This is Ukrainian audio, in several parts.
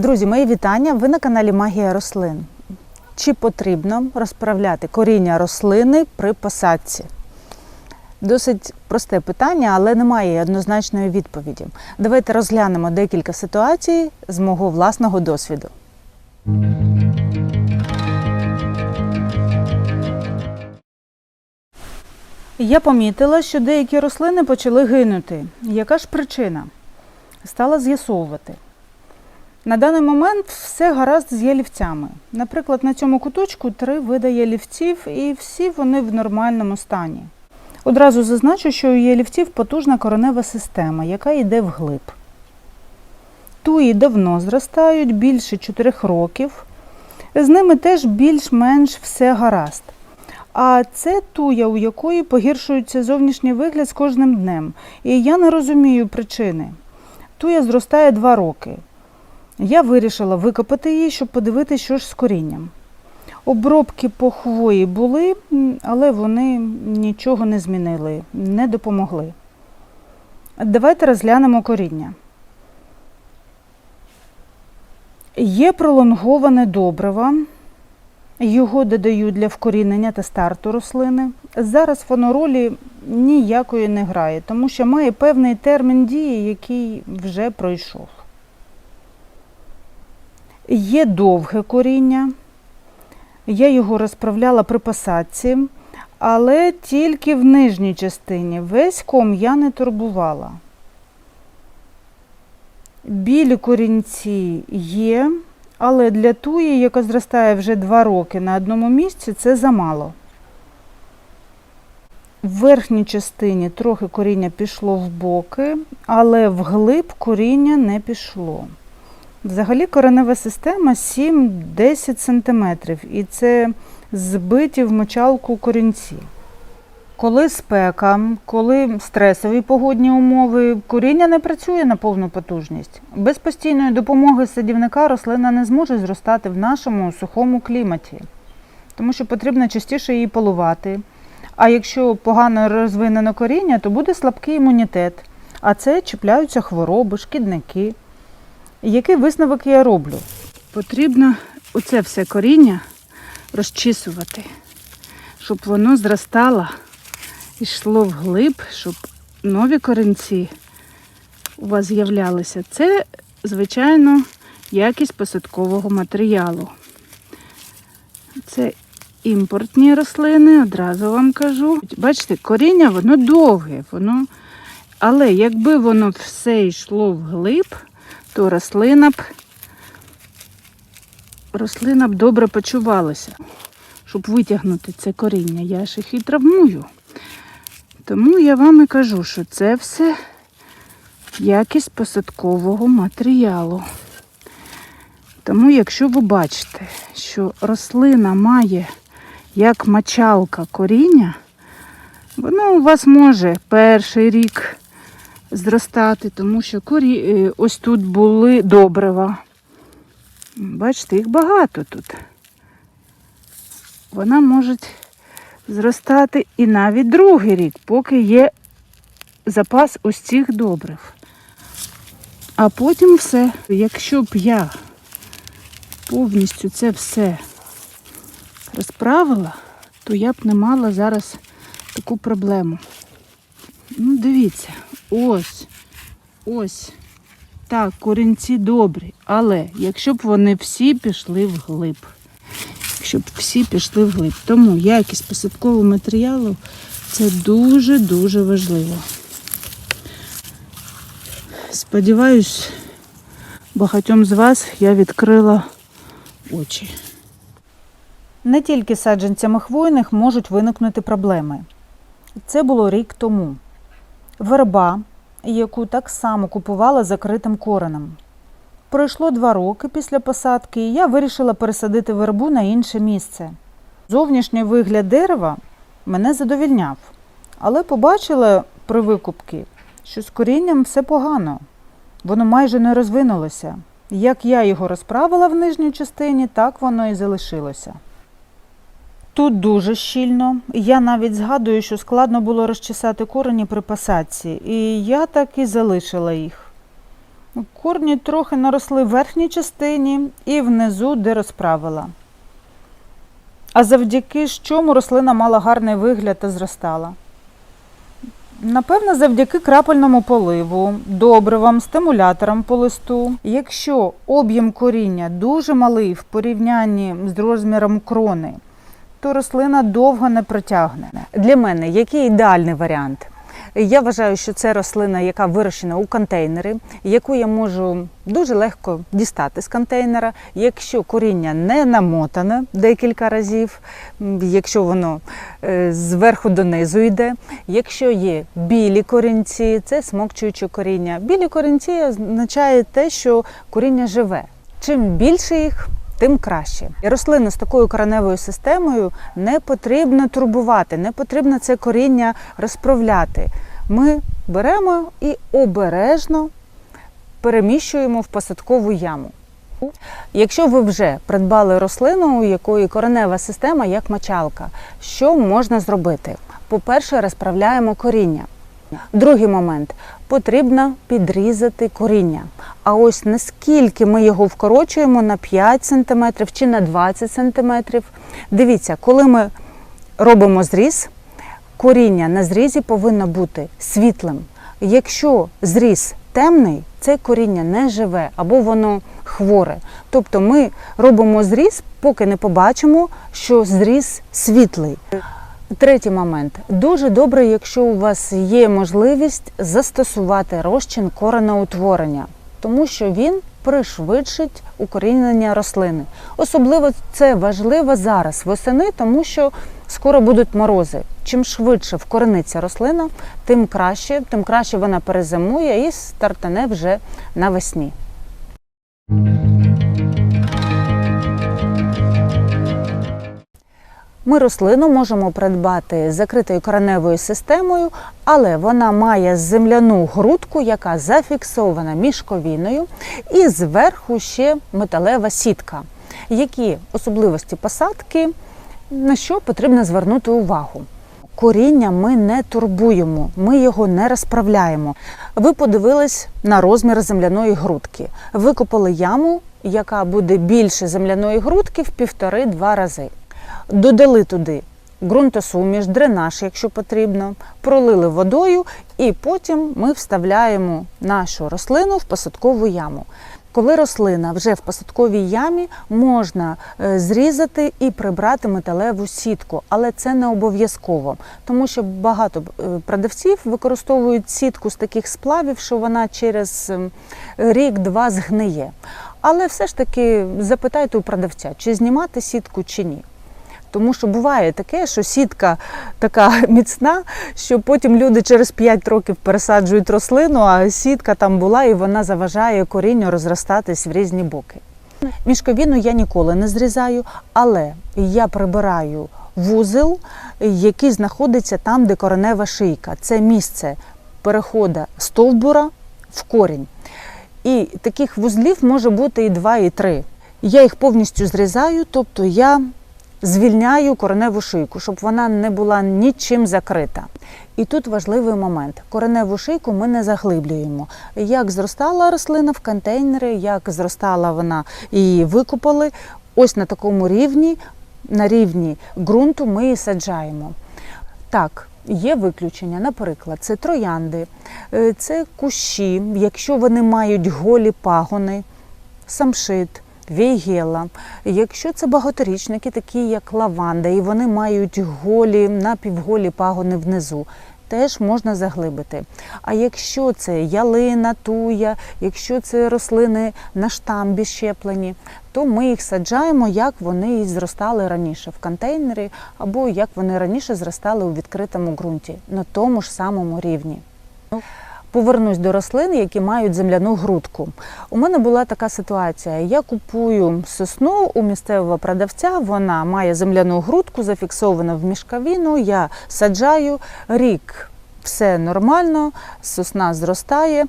Друзі, мої вітання. Ви на каналі Магія рослин. Чи потрібно розправляти коріння рослини при посадці? Досить просте питання, але немає однозначної відповіді. Давайте розглянемо декілька ситуацій з мого власного досвіду. Я помітила, що деякі рослини почали гинути. Яка ж причина? Стала з'ясовувати. На даний момент все гаразд з ялівцями. Наприклад, на цьому куточку три види ялівців, і всі вони в нормальному стані. Одразу зазначу, що у ялівців потужна коренева система, яка йде вглиб. Туї давно зростають більше 4 років. З ними теж більш-менш все гаразд. А це туя, у якої погіршується зовнішній вигляд з кожним днем. І я не розумію причини. Туя зростає 2 роки. Я вирішила викопати її, щоб подивитися, що ж з корінням. Обробки по хвої були, але вони нічого не змінили, не допомогли. Давайте розглянемо коріння. Є пролонговане добриво. Його додають для вкорінення та старту рослини. Зараз воно ролі ніякої не грає, тому що має певний термін дії, який вже пройшов. Є довге коріння. Я його розправляла при посадці, але тільки в нижній частині. Весь ком я не турбувала. Білі корінці є, але для туї, яка зростає вже 2 роки на одному місці, це замало. В верхній частині трохи коріння пішло в боки, але вглиб коріння не пішло. Взагалі коренева система 7-10 см, і це збиті в мочалку корінці. Коли спека, коли стресові погодні умови, коріння не працює на повну потужність. Без постійної допомоги садівника рослина не зможе зростати в нашому сухому кліматі, тому що потрібно частіше її полувати. А якщо погано розвинено коріння, то буде слабкий імунітет, а це чіпляються хвороби, шкідники. Який висновок я роблю? Потрібно оце все коріння розчісувати, щоб воно зростало, йшло вглиб, щоб нові корінці у вас з'являлися. Це, звичайно, якість посадкового матеріалу. Це імпортні рослини, одразу вам кажу. Бачите, коріння воно довге, воно... але якби воно все йшло вглиб, то рослина б рослина б добре почувалася, щоб витягнути це коріння. Я ж їх і травмую. Тому я вам і кажу, що це все якість посадкового матеріалу. Тому, якщо ви бачите, що рослина має як мочалка коріння, воно у вас може перший рік зростати, тому що корі... е, ось тут були добрива. Бачите, їх багато тут. Вона може зростати і навіть другий рік, поки є запас ось цих добрив. А потім все. Якщо б я повністю це все розправила, то я б не мала зараз таку проблему. Ну, дивіться, ось, ось. Так, корінці добрі, але якщо б вони всі пішли вглиб, якщо б всі пішли вглиб. Тому якість посадкового матеріалу це дуже-дуже важливо. Сподіваюсь, багатьом з вас я відкрила очі. Не тільки саджанцями хвойних можуть виникнути проблеми. Це було рік тому. Верба, яку так само купувала закритим коренем. Пройшло два роки після посадки, і я вирішила пересадити вербу на інше місце. Зовнішній вигляд дерева мене задовільняв, але побачила при викупці, що з корінням все погано. Воно майже не розвинулося. Як я його розправила в нижній частині, так воно і залишилося. Тут дуже щільно. Я навіть згадую, що складно було розчесати корені при посадці, і я так і залишила їх. Корні трохи наросли в верхній частині і внизу, де розправила. А завдяки чому рослина мала гарний вигляд та зростала? Напевно, завдяки крапельному поливу, добривам, стимуляторам по листу. Якщо об'єм коріння дуже малий в порівнянні з розміром крони, то рослина довго не протягне. Для мене який ідеальний варіант? Я вважаю, що це рослина, яка вирощена у контейнери, яку я можу дуже легко дістати з контейнера, якщо коріння не намотане декілька разів, якщо воно е, зверху донизу йде. Якщо є білі корінці, це смокчуюче коріння. Білі корінці означає те, що коріння живе. Чим більше їх, тим краще. І рослини з такою кореневою системою не потрібно турбувати, не потрібно це коріння розправляти. Ми беремо і обережно переміщуємо в посадкову яму. Якщо ви вже придбали рослину, у якої коренева система як мочалка, що можна зробити? По-перше, розправляємо коріння. Другий момент потрібно підрізати коріння. А ось наскільки ми його вкорочуємо на 5 см чи на 20 см. Дивіться, коли ми робимо зріз, коріння на зрізі повинно бути світлим. Якщо зріз темний, це коріння не живе або воно хворе. Тобто ми робимо зріз, поки не побачимо, що зріз світлий. Третій момент. Дуже добре, якщо у вас є можливість застосувати розчин кореноутворення, тому що він пришвидшить укорінення рослини. Особливо це важливо зараз восени, тому що скоро будуть морози. Чим швидше вкорениться рослина, тим краще, тим краще вона перезимує і стартане вже навесні. Ми рослину можемо придбати з закритою кореневою системою, але вона має земляну грудку, яка зафіксована мішковіною, і зверху ще металева сітка. Які особливості посадки, на що потрібно звернути увагу? Коріння ми не турбуємо, ми його не розправляємо. Ви подивились на розмір земляної грудки. Викопали яму, яка буде більше земляної грудки в півтори-два рази. Додали туди ґрунтосуміш, дренаж, якщо потрібно, пролили водою, і потім ми вставляємо нашу рослину в посадкову яму. Коли рослина вже в посадковій ямі, можна е, зрізати і прибрати металеву сітку, але це не обов'язково, тому що багато е, продавців використовують сітку з таких сплавів, що вона через ем, рік-два згниє. Але все ж таки запитайте у продавця, чи знімати сітку чи ні. Тому що буває таке, що сітка така міцна, що потім люди через 5 років пересаджують рослину, а сітка там була і вона заважає корінню розростатись в різні боки. Мішковіну я ніколи не зрізаю, але я прибираю вузел, який знаходиться там, де коренева шийка. Це місце переходу стовбура в корінь. І таких вузлів може бути і два, і три. Я їх повністю зрізаю, тобто я звільняю кореневу шийку, щоб вона не була нічим закрита. І тут важливий момент: кореневу шийку ми не заглиблюємо. Як зростала рослина в контейнери, як зростала вона і викопали, ось на такому рівні, на рівні ґрунту ми її саджаємо. Так, є виключення, наприклад, це троянди, е, це кущі, якщо вони мають голі пагони, самшит, вейгела. Якщо це багаторічники, такі як лаванда, і вони мають голі, напівголі пагони внизу. Теж можна заглибити. А якщо це ялина, туя, якщо це рослини на штамбі щеплені, то ми їх саджаємо, як вони і зростали раніше в контейнері, або як вони раніше зростали у відкритому ґрунті на тому ж самому рівні. Повернусь до рослин, які мають земляну грудку. У мене була така ситуація. Я купую сосну у місцевого продавця. Вона має земляну грудку, зафіксована в мішковіну. Я саджаю рік, все нормально, сосна зростає,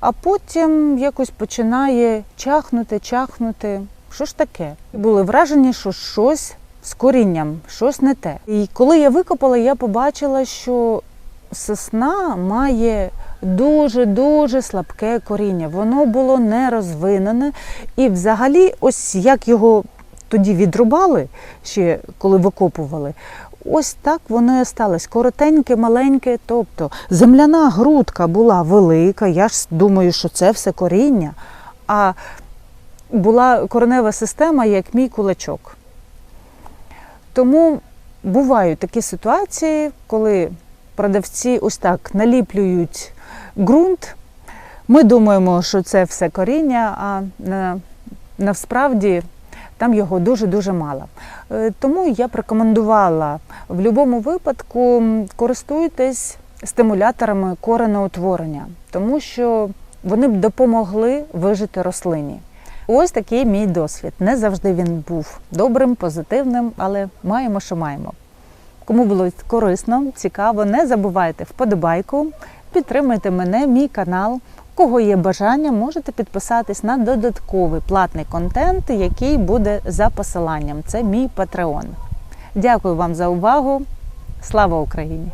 а потім якось починає чахнути, чахнути. Що ж таке? Були вражені, що щось з корінням, щось не те. І коли я викопала, я побачила, що сосна має дуже-дуже слабке коріння. Воно було не розвинене. І взагалі, ось як його тоді відрубали, ще коли викопували, ось так воно і осталось. Коротеньке, маленьке. Тобто земляна грудка була велика. Я ж думаю, що це все коріння. А була коренева система, як мій кулачок. Тому бувають такі ситуації, коли продавці ось так наліплюють ґрунт. Ми думаємо, що це все коріння, а насправді там його дуже-дуже мало. Е, Тому я б рекомендувала в будь-якому випадку користуйтесь стимуляторами кореноутворення, тому що вони б допомогли вижити рослині. Ось такий мій досвід. Не завжди він був добрим, позитивним, але маємо, що маємо. Кому було корисно, цікаво, не забувайте вподобайку, підтримайте мене, мій канал. У кого є бажання, можете підписатись на додатковий платний контент, який буде за посиланням. Це мій Патреон. Дякую вам за увагу. Слава Україні!